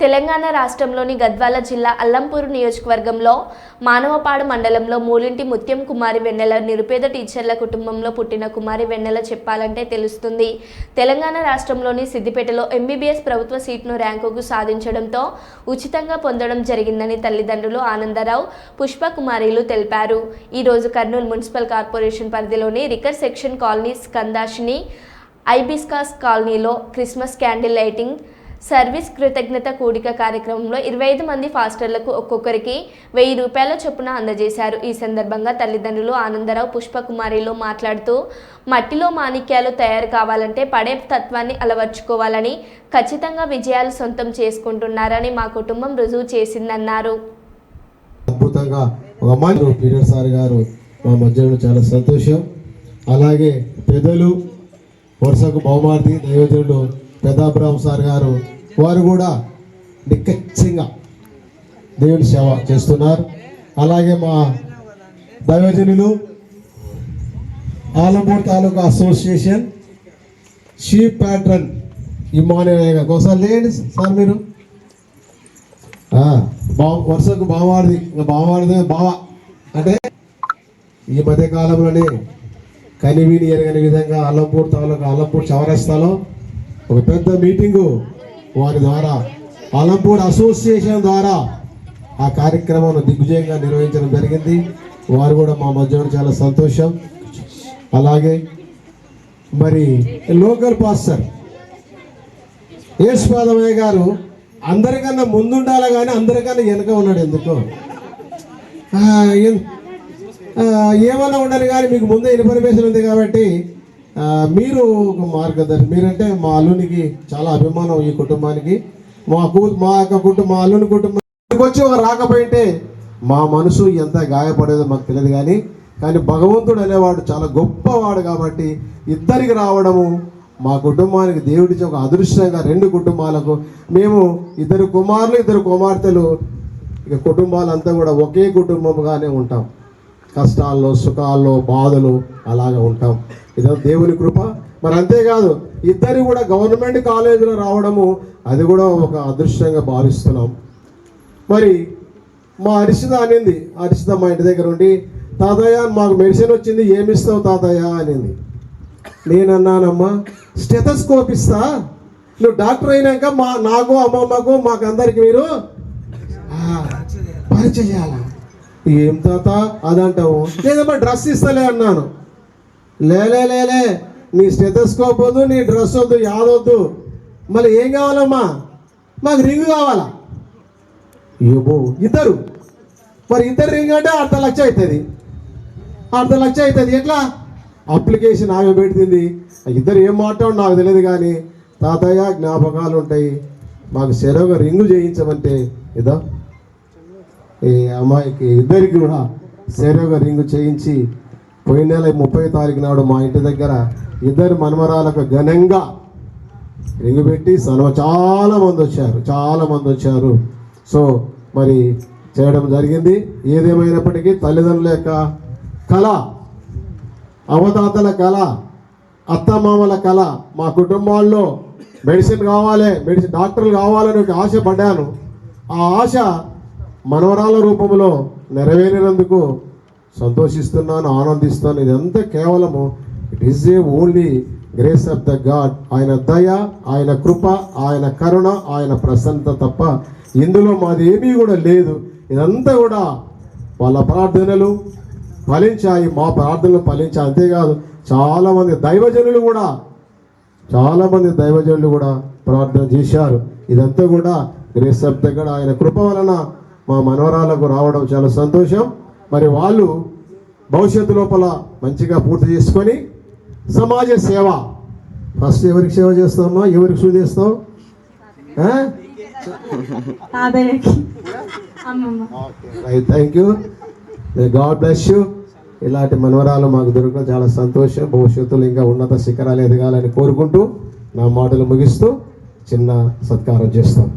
తెలంగాణ రాష్ట్రంలోని గద్వాల జిల్లా అల్లంపూరు నియోజకవర్గంలో మానవపాడు మండలంలో మూలింటి ముత్యం కుమారి వెన్నెల నిరుపేద టీచర్ల కుటుంబంలో పుట్టిన కుమారి వెన్నెల చెప్పాలంటే తెలుస్తుంది. తెలంగాణ రాష్ట్రంలోని సిద్దిపేటలో ఎంబీబీఎస్ ప్రభుత్వ సీట్ను ర్యాంకుకు సాధించడంతో ఉచితంగా పొందడం జరిగిందని తల్లిదండ్రులు ఆనందరావు పుష్ప కుమారీలు తెలిపారు ఈరోజు కర్నూలు మున్సిపల్ కార్పొరేషన్ పరిధిలోని రికర్ సెక్షన్ కాలనీ స్కందాషిని ఐబిస్కాస్ కాలనీలో క్రిస్మస్ క్యాండిల్ లైటింగ్ సర్వీస్ కృతజ్ఞత కూడిక కార్యక్రమంలో ఇరవై ఐదు మంది ఫాస్టర్లకు ఒక్కొక్కరికి వెయ్యి రూపాయల చొప్పున అందజేశారు. ఈ సందర్భంగా తల్లిదండ్రులు ఆనందరావు పుష్పకుమారిలో మాట్లాడుతూ మట్టిలో మాణిక్యాలు తయారు కావాలంటే పడే తత్వాన్ని అలవర్చుకోవాలని ఖచ్చితంగా విజయాలు సొంతం చేసుకుంటున్నారని మా కుటుంబం రుజువు చేసిందన్నారు. అద్భుతంగా సార్ గారు మా మధ్యలో చాలా సంతోషం. అలాగే పెద్దలు వరుసకు బహుమార్తి దైవజనుడు పెద్దాబ్రహ్మ సార్ గారు వారు కూడా నిక్కచ్చిగా దేవుని సేవ చేస్తున్నారు. అలాగే మా దైవజనులు Alampur taluka association sheep patron Emmanuel గారు ఒకసారి లేండి సార్ మీరు. బా వరుసకు బావాడిది ఇంకా బావాడిదే బావ. అంటే ఈ మధ్య కాలంలోనే కనివిని ఎరగని విధంగా అల్లంపూర్ తాలూకా అల్లంపూర్ చౌరస్తాలో ఒక పెద్ద మీటింగు వారి ద్వారా అలంపూర్ అసోసియేషన్ ద్వారా ఆ కార్యక్రమాన్ని దిగ్విజయంగా నిర్వహించడం జరిగింది. వారు కూడా మా మధ్య చాలా సంతోషం. అలాగే మరి లోకల్ పాస్టర్ యేసుపాదమయ్య గారు అందరికన్నా ముందుండాలి కానీ అందరికన్నా వెనక ఉన్నాడు ఎందుకో? ఏమన్నా ఉండాలి కానీ మీకు ముందే ఇన్ఫర్మేషన్ ఉంది కాబట్టి మీరు ఒక మార్గదర్శి మీరంటే మా అల్లునికి చాలా అభిమానం ఈ కుటుంబానికి. మా మా యొక్క కుటుంబం మా అల్లుని కుటుంబం వచ్చి రాకపోయింటే మా మనసు ఎంత గాయపడేదో మాకు తెలియదు కానీ కానీ భగవంతుడు అనేవాడు చాలా గొప్పవాడు కాబట్టి ఇద్దరికి రావడము మా కుటుంబానికి దేవుడిచ్చి ఒక అదృష్టంగా రెండు కుటుంబాలకు మేము ఇద్దరు కుమారులు ఇద్దరు కుమార్తెలు ఇక కుటుంబాలంతా కూడా ఒకే కుటుంబంగానే ఉంటాం. కష్టాల్లో సుఖాల్లో బాధలు అలాగే ఉంటాం. ఇదో దేవుని కృప. మరి అంతేకాదు ఇద్దరు కూడా గవర్నమెంట్ కాలేజీలో రావడము అది కూడా ఒక అదృష్టంగా భావిస్తున్నాం. మరి మా అరిషిత అనింది అరిషిత మా ఇంటి దగ్గర ఉండి తాతయ్య మాకు మెడిసిన్ వచ్చింది ఏమిస్తావు తాతయ్య? అనింది. నేనన్నానమ్మా స్టెథస్కోప్ ఇస్తా. నువ్వు డాక్టర్ అయినాక మా నాకు అమ్మమ్మకు మాకందరికి మీరు ఆ, చేయాలా? ఏం తాత? అదంటావు. లేదమ్మా డ్రెస్ ఇస్తలే అన్నాను. లేలే లేలే నీ స్టెథస్కోప్ వద్దు నీ డ్రెస్ వద్దు యాదొద్దు మళ్ళీ ఏం కావాలమ్మా? మాకు రింగ్ కావాలా? ఏమో ఇద్దరు. మరి ఇద్దరు రింగ్ అంటే అర్ధ లక్ష అవుతుంది అర్ధ లక్ష అవుతుంది ఎట్లా? అప్లికేషన్ ఆమె పెడుతుంది ఇద్దరు ఏం మాట్లాడు నాకు తెలియదు కానీ తాతయ్య జ్ఞాపకాలు ఉంటాయి. మాకు సెరవుగా రింగు చేయించమంటే ఇదా? ఈ అమ్మాయికి ఇద్దరికి కూడా సెరవుగా రింగు చేయించి పోయిన నెల ముప్పై తారీఖు నాడు మా ఇంటి దగ్గర ఇద్దరు మనమరాలకు ఘనంగా రింగు పెట్టి సనవ చాలా మంది వచ్చారు చాలా మంది వచ్చారు. సో మరి చేయడం జరిగింది. ఏదేమైనప్పటికీ తల్లిదండ్రుల యొక్క కళ అవతాతల కళ అత్తమామల కళ మా కుటుంబాల్లో మెడిసిన్ కావాలి మెడిసిన్ డాక్టర్లు కావాలని ఒక ఆశ పడ్డాను. ఆ ఆశ మనవరాల రూపంలో నెరవేరినందుకు సంతోషిస్తున్నాను ఆనందిస్తున్నాను. ఇదంతా కేవలము it is a only grace of the God ఆయన దయ ఆయన కృప ఆయన కరుణ ఆయన ప్రసన్నత తప్ప ఇందులో మాది ఏమీ కూడా లేదు. ఇదంతా కూడా వాళ్ళ ప్రార్థనలు ఫలించాయి మా ప్రార్థనలు ఫలించాయి. అంతేకాదు చాలామంది దైవజనులు కూడా చాలామంది దైవజనులు కూడా ప్రార్థన చేశారు. ఇదంతా కూడా గ్రేస్ ఆఫ్ ద గాడ్ ఆయన కృప వలన మా మనవరాలకు రావడం చాలా సంతోషం. మరి వాళ్ళు భవిష్యత్తు లోపల మంచిగా పూర్తి చేసుకొని సమాజ సేవ. ఫస్ట్ ఎవరికి సేవ చేస్తామా ఎవరికి అమ్మమ్మ. Thank you God bless you ఇలాంటి మనవరాలు మాకు దొరకడం చాలా సంతోషం. భవిష్యత్తులో ఇంకా ఉన్నత శిఖరాలు ఎదగాలని కోరుకుంటూ నా మాటలు ముగిస్తూ చిన్న సత్కారం చేస్తాం.